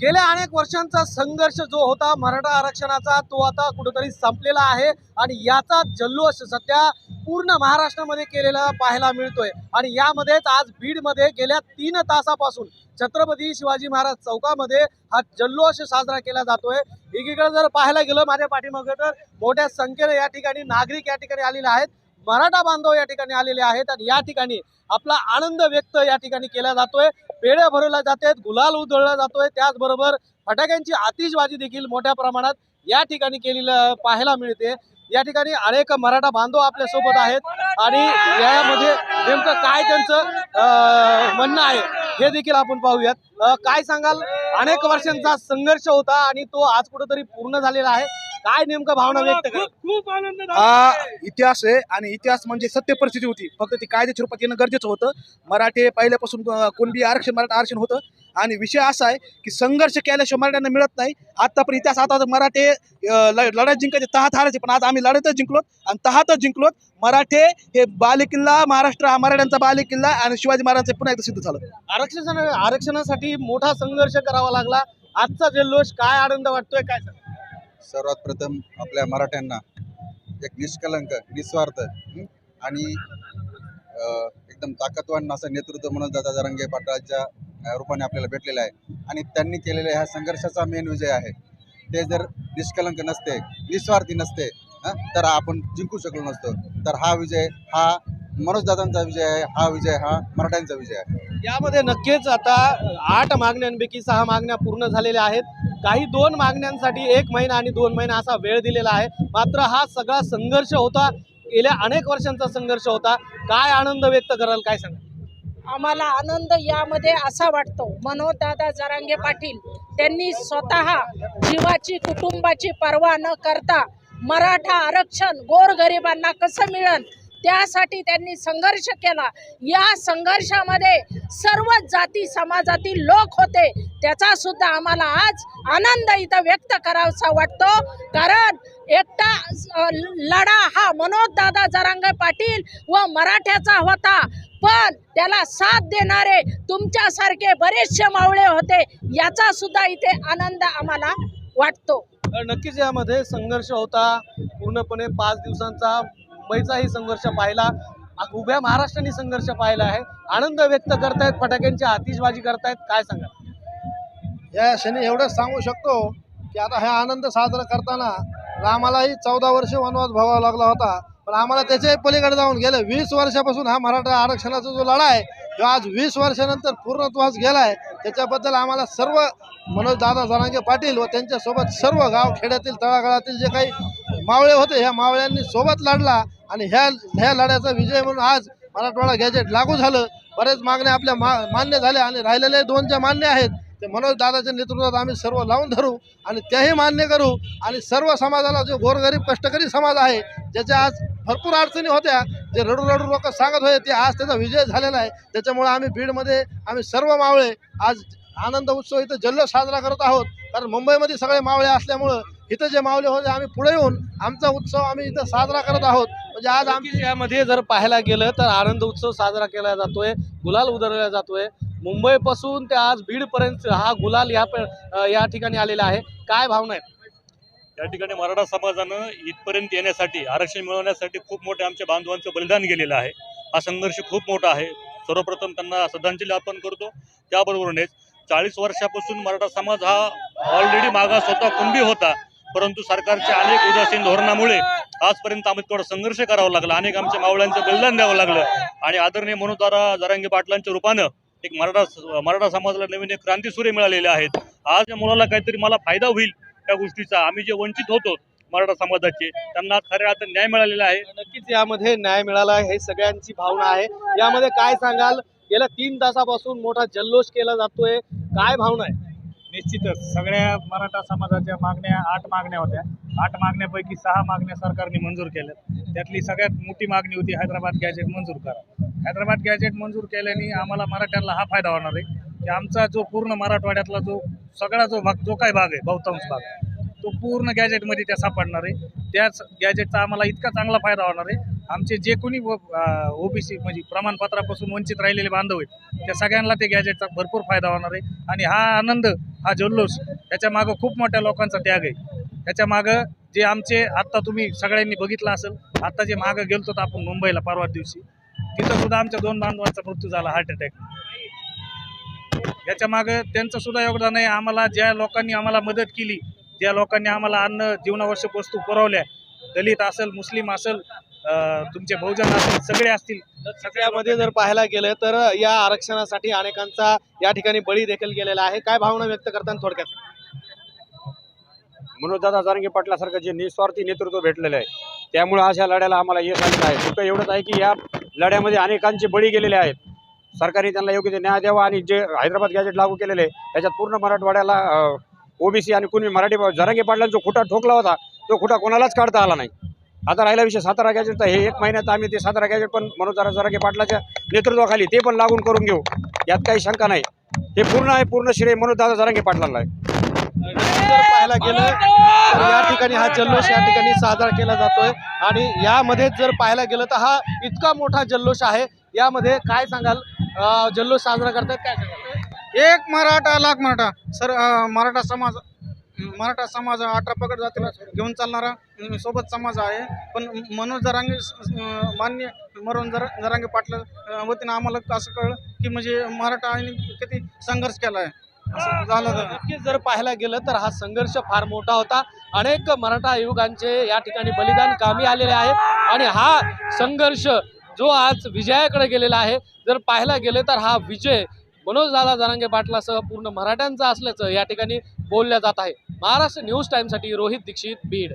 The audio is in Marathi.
गेल्या अनेक वर्षांचा संघर्ष जो होता मराठा आरक्षणाचा तो आता कुठेतरी संपलेला आहे आणि याचा जल्लोष सध्या पूर्ण महाराष्ट्रामध्ये केलेला पाहायला मिळतोय. आणि यामध्येच आज बीडमध्ये गेल्या तीन तासापासून छत्रपती शिवाजी महाराज चौकामध्ये हा जल्लोष साजरा केला जातोय. एकीकडे जर पाहायला गेलं माझ्या पाठीमागे तर मोठ्या संख्येने या ठिकाणी नागरिक या ठिकाणी आलेले आहेत. मराठा बांधव या ठिकाणी आलेले आहेत आणि या ठिकाणी आपला आनंद व्यक्त या ठिकाणी केला जातोय. पेड्या भरवल्या जातात गुलाल उधळला जातोय. त्याचबरोबर फटाक्यांची आतिषबाजी देखील मोठ्या प्रमाणात या ठिकाणी केलेलं पाहायला मिळते. या ठिकाणी अनेक मराठा बांधव आपल्यासोबत आहेत आणि यामध्ये नेमकं काय त्यांचं अं, म्हणणं आहे हे देखील आपण पाहूयात. काय सांगाल? अनेक वर्षांचा संघर्ष होता आणि तो आज कुठेतरी पूर्ण झालेला आहे. काय नेमकं भावना व्यक्त करा. खूप आनंद हा इतिहास आहे आणि इतिहास म्हणजे सत्य परिस्थिती होती. फक्त ती कायद्याच्या रूपात येणं गरजेचं होतं. मराठे पहिल्यापासून कुणबी आरक्षण मराठा आरक्षण होतं. आणि विषय असा आहे की संघर्ष केल्याशिवाय मराठ्यांना मिळत नाही. आता पण इतिहास आता मराठे लढाई जिंकायचे तहात हारायचे पण आज आम्ही लढतच जिंकलोत आणि तहातच जिंकलोत. मराठे हे बालेकिल्ला महाराष्ट्र हा मराठ्यांचा बालेकिल्ला आणि शिवाजी महाराजांचे पुन्हा एकदा सिद्ध झालं. आरक्षण आरक्षणासाठी मोठा संघर्ष करावा लागला. आजचा जल्लोष काय आनंद वाटतोय काय सर्वात प्रथम आपल्या मराठ्यांना एक निष्कलंक निस्वार्थ आणि एकदम ताकदवान असं नेतृत्व म्हणून दादा रंगे पाटलाच्या रूपाने आपल्याला भेटलेलं आहे. आणि त्यांनी केलेल्या ह्या संघर्षाचा मेन विजय आहे. ते जर निष्कलंक नसते निस्वार्थी नसते हं, तर आपण जिंकू शकलो नसतो. तर हा विजय हा मनोजदादांचा विजय आहे हा विजय हा मराठ्यांचा विजय आहे. यामध्ये नक्कीच आता आठ मागण्यांपैकी सहा मागण्या पूर्ण झालेल्या आहेत. काही दोन मागण्यांसाठी एक महिना आणि दोन महिना असा वेळ दिलेला आहे. मात्र हा सगळा संघर्ष होता. गेल्या अनेक वर्षांचा संघर्ष होता. काय आनंद व्यक्त कराल काय सांगा आम्हाला आनंद यामध्ये असा वाटतो. मनोजदादा जरांगे पाटील त्यांनी स्वतः जीवाची कुटुंबाची पर्वा न करता मराठा आरक्षण गोरगरिबांना कसं मिळेल? त्यासाठी त्यांनी संघर्ष केला. या संघर्षामध्ये सर्व जाती समाजातील लोक होते. त्याचा सुद्धा आम्हाला आज आनंद इथं व्यक्त करावासा वाटतो. कारण एकटा लढा हा मनोजदादा जरांगे पाटील व मराठ्याचा होता. पण त्याला साथ देणारे तुमच्यासारखे बरेचसे मावळे होते. याचा सुद्धा इथे आनंद आम्हाला वाटतो. नक्कीच यामध्ये संघर्ष होता. पूर्णपणे पाच दिवसांचा मुंबईचाही संघर्ष पाहिला. उभ्या महाराष्ट्राने संघर्ष पाहिला आहे. आनंद व्यक्त करतायत फटाक्यांची आतिषबाजी करतायत. काय सांगा या क्षणी एवढंच सांगू शकतो की आता हा आनंद साजरा करताना रामालाही चौदा वर्ष वनवास भोगावा लागला होता. पण आम्हाला त्याच्याही पलीकडे जाऊन गेलं. वीस वर्षापासून हा मराठा आरक्षणाचा जो लढा आहे तो आज वीस वर्षानंतर पूर्णत्वास गेला आहे त्याच्याबद्दल आम्हाला सर्व मनोज दादा जरांगे पाटील व त्यांच्यासोबत सर्व गाव खेड्यातील तळागाळातील जे काही मावळे होते ह्या मावळ्यांनी सोबत लढला आणि ह्या ह्या लढ्याचा विजय म्हणून आज मराठवाडा गॅजेट लागू झालं. बरेच मागण्या आपल्या मा मान्य झाल्या आणि राहिलेले दोन ज्या मान्य आहेत ते मनोज दादाच्या नेतृत्वात आम्ही सर्व लावून धरू आणि त्याही मान्य करू. आणि सर्व समाजाला जो गोरगरीब कष्टकरी समाज आहे ज्याच्या आज भरपूर अडचणी होत्या जे रडू रडू लोक सांगत होते ते आज त्याचा विजय झालेला आहे. त्याच्यामुळे आम्ही बीडमध्ये आम्ही सर्व मावळे आज आनंद उत्सव इथं जल्लोष साजरा करत आहोत. कारण मुंबईमध्ये सगळे मावळे असल्यामुळं इथं जे मावळे होते आम्ही पुढे येऊन आमचा उत्सव आम्ही इथं साजरा करत आहोत. म्हणजे आज आमची नक्कीच यामध्ये जर पाहायला गेलं तर आनंद उत्सव साजरा केला जातोय गुलाल उधळला जातोय. मुंबईपासून ते आज बीडपर्यंत हा गुलाल या या ठिकाणी आलेला आहे. काय भावना आहे या ठिकाणी मराठा समाजानं इथपर्यंत येण्यासाठी आरक्षण मिळवण्यासाठी खूप मोठे आमच्या बांधवांचं बलिदान गेलेलं आहे. हा संघर्ष खूप मोठा आहे. सर्वप्रथम त्यांना श्रद्धांजली अर्पण करतो. त्याबरोबरच चाळीस वर्षापासून मराठा समाज हा ऑलरेडी मागास होता कुणबी होता. परंतु सरकारच्या अनेक उदासीन धोरणामुळे आजपर्यंत आम्ही थोडा संघर्ष करावा लागला. अनेक आमच्या मावळ्यांचं बलिदान द्यावं लागलं. आणि आदरणीय मनोतारा जरांगी पाटलांच्या रूपानं एक मराठा मराठा समाजाला नवीन एक क्रांतीसूर्य मिळालेले आहेत. आज या मुलाला काहीतरी मला फायदा होईल त्या गोष्टीचा आम्ही जे वंचित होतो मराठा समाजाचे त्यांना खऱ्या अर्थाने न्याय मिळालेला आहे. नक्कीच यामध्ये न्याय मिळाला हे सगळ्यांची भावना आहे. यामध्ये काय सांगाल? गेल्या तीन तासापासून मोठा जल्लोष केला जातोय. काय भावना आहे? निश्चितच. सगळ्या मराठा समाजाच्या मागण्या आठ मागण्या होत्या. आठ मागण्यापैकी सहा मागण्या सरकारने मंजूर केल्या त्यातली सगळ्यात मोठी मागणी होती हैदराबाद गॅजेट मंजूर करा. हैदराबाद गॅजेट मंजूर केल्याने आम्हाला मराठ्यांना हा फायदा होणार आहे की आमचा जो पूर्ण मराठवाड्यातला जो सगळा जो भाग जो काय भाग आहे बहुतांश भाग तो पूर्ण गॅजेटमध्ये त्या सापडणार आहे. त्याच गॅजेटचा आम्हाला इतका चांगला फायदा होणार आहे आमचे जे कोणी ओबीसी म्हणजे प्रमाणपत्रापासून वंचित राहिलेले बांधव आहेत त्या सगळ्यांना ते गॅजेटचा भरपूर फायदा होणार आहे. आणि हा आनंद हा जल्लोष त्याच्या मागं खूप मोठ्या लोकांचा त्याग आहे. त्याच्या मागं जे आमचे आत्ता तुम्ही सगळ्यांनी बघितलं असेल आत्ता जे मागं गेलतो तर आपण मुंबईला परवा दिवशी तिथं सुद्धा आमच्या दोन बांधवांचा मृत्यू झाला हार्ट अटॅक. याच्या मागं त्यांचं सुद्धा योगदान आहे आम्हाला ज्या लोकांनी आम्हाला मदत केली ज्या लोकांनी आम्हाला अन्न जीवनावश्यक वस्तू पुरवल्या. दलित असेल मुस्लिम असेल तुमचे बहुजन असतील सगळे असतील सगळ्यामध्ये जर पाहायला गेलं तर या आरक्षणासाठी अनेकांचा या ठिकाणी बळी देखील गेलेला आहे. काय भावना व्यक्त करताना थोडक्यात? मनोजदादा जारंगे पाटलासारखं जे निस्वार्थी नेतृत्व भेटलेलं आहे त्यामुळे अशा लढ्याला आम्हाला यश आलेलं आहे. फक्त एवढंच आहे की या लढ्यामध्ये अनेकांचे बळी गेलेले आहेत. सरकारने त्यांना योग्य ते न्याय द्यावा आणि जे हैदराबाद गॅजेट लागू केलेले आहे त्याच्यात पूर्ण मराठवाड्याला ओबीसी आणि कुणी मराठी जरांगे पाटलांचा जो खुटा ठोकला होता तो खुटा कोणालाच काढता आला नाही. आता राहिला विषय. सातारा गॅजेटचा हे एक महिन्यात आम्ही ते सातारा गॅजेट पण मनोज जरा जरांगे पाटलाच्या नेतृत्वाखाली ते पण लागून करून घेऊ. यात काही शंका नाही. हे पूर्ण आहे पूर्ण श्रेय मनोज दादा जरांगे पाटलांना आहे. जर पाहायला गेलं तर या ठिकाणी हा जल्लोष या ठिकाणी साजरा केला जातोय. आणि यामध्ये जर पाहायला गेलं तर हा इतका मोठा जल्लोष आहे. यामध्ये काय सांगाल? अं, जल्लोष साजरा करतात काय सांगाल? एक मराठा लाख मराठा. सर अं, मराठा समाज मराठा समाज अठरा पगड जातीला घेऊन चालणारा सोबत समाज आहे. पण मनोज जरांगे मान्य मनोज जर जरांगे पाटला वतीनं आम्हाला असं कळलं की म्हणजे मराठा आणि किती संघर्ष केला आहे असं झालं नक्कीच जर पाहायला गेलं तर हा संघर्ष फार मोठा होता. अनेक मराठा युवकांचे या ठिकाणी बलिदान कामी आलेले आहे. आणि हा संघर्ष जो आज विजयाकडे गेलेला आहे जर पाहायला गेले तर हा विजय मनोज दादा जरांगे पाटलासह पूर्ण मराठ्यांचा असल्याचं या ठिकाणी बोलल्या जात आहे. महाराष्ट्र न्यूज टाईमसाठी रोहित दीक्षित बीड.